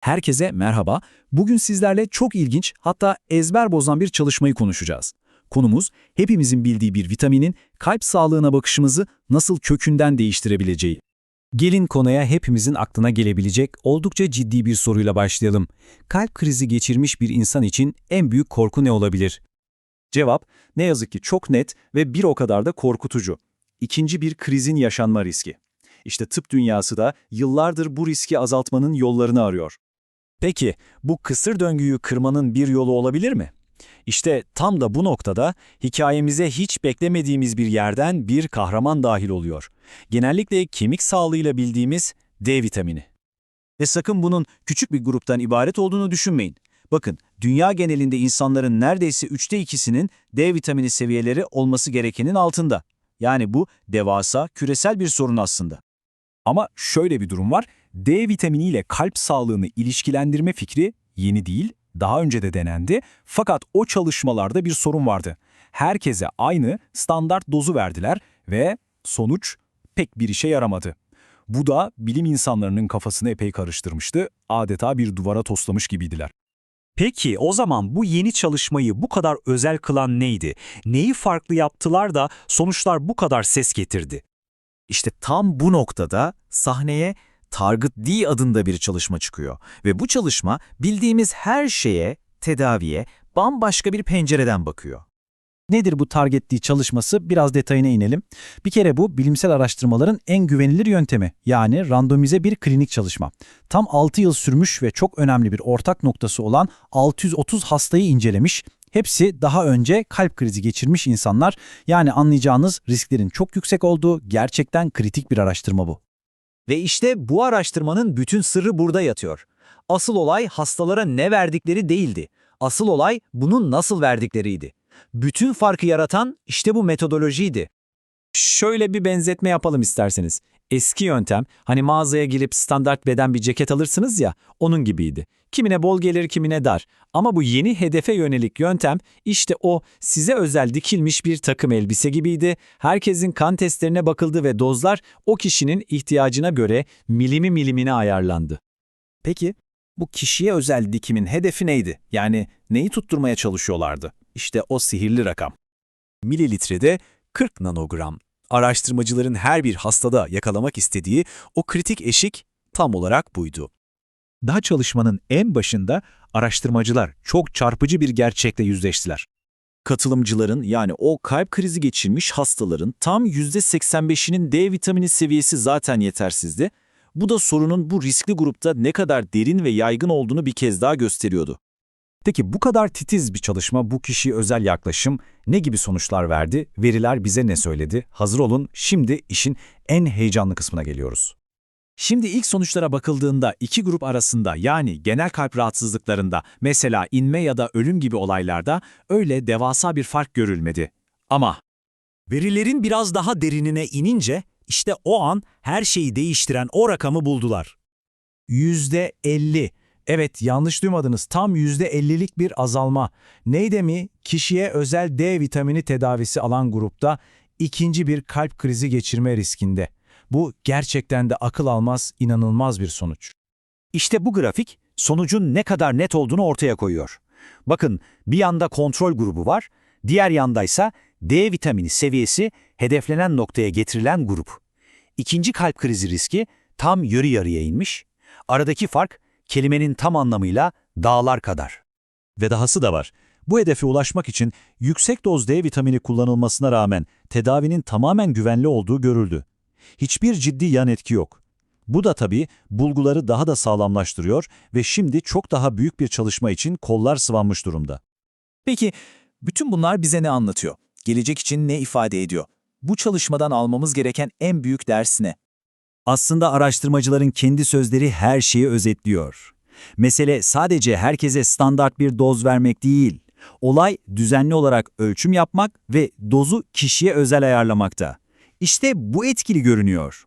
Herkese merhaba. Bugün sizlerle çok ilginç hatta ezber bozan bir çalışmayı konuşacağız. Konumuz hepimizin bildiği bir vitaminin kalp sağlığına bakışımızı nasıl kökünden değiştirebileceği. Gelin konuya hepimizin aklına gelebilecek oldukça ciddi bir soruyla başlayalım. Kalp krizi geçirmiş bir insan için en büyük korku ne olabilir? Cevap ne yazık ki çok net ve bir o kadar da korkutucu. İkinci bir krizin yaşanma riski. İşte tıp dünyası da yıllardır bu riski azaltmanın yollarını arıyor. Peki bu kısır döngüyü kırmanın bir yolu olabilir mi? İşte tam da bu noktada hikayemize hiç beklemediğimiz bir yerden bir kahraman dahil oluyor. Genellikle kemik sağlığıyla bildiğimiz D vitamini. Ve sakın bunun küçük bir gruptan ibaret olduğunu düşünmeyin. Bakın, dünya genelinde insanların neredeyse üçte ikisinin D vitamini seviyeleri olması gerekenin altında. Yani bu devasa, küresel bir sorun aslında. Ama şöyle bir durum var, D vitaminiyle kalp sağlığını ilişkilendirme fikri yeni değil, daha önce de denendi fakat o çalışmalarda bir sorun vardı. Herkese aynı standart dozu verdiler ve sonuç pek bir işe yaramadı. Bu da bilim insanlarının kafasını epey karıştırmıştı, adeta bir duvara toslamış gibiydiler. Peki o zaman bu yeni çalışmayı bu kadar özel kılan neydi? Neyi farklı yaptılar da sonuçlar bu kadar ses getirdi? İşte tam bu noktada sahneye Target D adında bir çalışma çıkıyor. Ve bu çalışma bildiğimiz her şeye, tedaviye bambaşka bir pencereden bakıyor. Nedir bu Target D çalışması? Biraz detayına inelim. Bir kere bu bilimsel araştırmaların en güvenilir yöntemi yani randomize bir klinik çalışma. Tam 6 yıl sürmüş ve çok önemli bir ortak noktası olan 630 hastayı incelemiş. Hepsi daha önce kalp krizi geçirmiş insanlar. Yani anlayacağınız risklerin çok yüksek olduğu gerçekten kritik bir araştırma bu. Ve işte bu araştırmanın bütün sırrı burada yatıyor. Asıl olay hastalara ne verdikleri değildi. Asıl olay bunun nasıl verdikleriydi. Bütün farkı yaratan işte bu metodolojiydi. Şöyle bir benzetme yapalım isterseniz. Eski yöntem, hani mağazaya girip standart beden bir ceket alırsınız ya, onun gibiydi. Kimine bol gelir, kimine dar. Ama bu yeni hedefe yönelik yöntem, işte o size özel dikilmiş bir takım elbise gibiydi. Herkesin kan testlerine bakıldı ve dozlar o kişinin ihtiyacına göre milimi milimine ayarlandı. Peki bu kişiye özel dikimin hedefi neydi? Yani neyi tutturmaya çalışıyorlardı? İşte o sihirli rakam. Mililitrede 40 nanogram. Araştırmacıların her bir hastada yakalamak istediği o kritik eşik tam olarak buydu. Daha çalışmanın en başında araştırmacılar çok çarpıcı bir gerçekle yüzleştiler. Katılımcıların yani o kalp krizi geçirmiş hastaların tam %85'inin D vitamini seviyesi zaten yetersizdi. Bu da sorunun bu riskli grupta ne kadar derin ve yaygın olduğunu bir kez daha gösteriyordu. Peki bu kadar titiz bir çalışma, bu kişiye özel yaklaşım ne gibi sonuçlar verdi? Veriler bize ne söyledi? Hazır olun, şimdi işin en heyecanlı kısmına geliyoruz. Şimdi ilk sonuçlara bakıldığında iki grup arasında yani genel kalp rahatsızlıklarında mesela inme ya da ölüm gibi olaylarda öyle devasa bir fark görülmedi. Ama Verilerin biraz daha derinine inince işte o an her şeyi değiştiren o rakamı buldular. Yüzde elli. Evet yanlış duymadınız tam yüzde ellilik bir azalma. Neyde mi? Kişiye özel D vitamini tedavisi alan grupta ikinci bir kalp krizi geçirme riskinde. Bu gerçekten de akıl almaz, inanılmaz bir sonuç. İşte bu grafik sonucun ne kadar net olduğunu ortaya koyuyor. Bakın bir yanda kontrol grubu var, diğer yandaysa D vitamini seviyesi hedeflenen noktaya getirilen grup. İkinci kalp krizi riski tam yarı yarıya inmiş. Aradaki fark kelimenin tam anlamıyla dağlar kadar. Ve dahası da var. Bu hedefe ulaşmak için yüksek doz D vitamini kullanılmasına rağmen tedavinin tamamen güvenli olduğu görüldü. Hiçbir ciddi yan etki yok. Bu da tabii bulguları daha da sağlamlaştırıyor ve şimdi çok daha büyük bir çalışma için kollar sıvanmış durumda. Peki bütün bunlar bize ne anlatıyor? Gelecek için ne ifade ediyor? Bu çalışmadan almamız gereken en büyük ders ne? Aslında araştırmacıların kendi sözleri her şeyi özetliyor. Mesele sadece herkese standart bir doz vermek değil. Olay düzenli olarak ölçüm yapmak ve dozu kişiye özel ayarlamakta. İşte bu etkili görünüyor.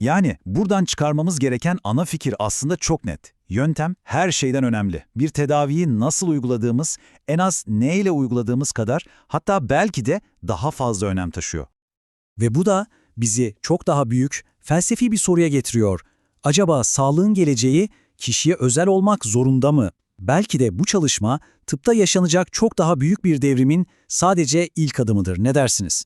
Yani buradan çıkarmamız gereken ana fikir aslında çok net. Yöntem her şeyden önemli. Bir tedaviyi nasıl uyguladığımız, en az neyle uyguladığımız kadar hatta belki de daha fazla önem taşıyor. Ve bu da bizi çok daha büyük, felsefi bir soruya getiriyor. Acaba sağlığın geleceği kişiye özel olmak zorunda mı? Belki de bu çalışma tıpta yaşanacak çok daha büyük bir devrimin sadece ilk adımıdır. Ne dersiniz?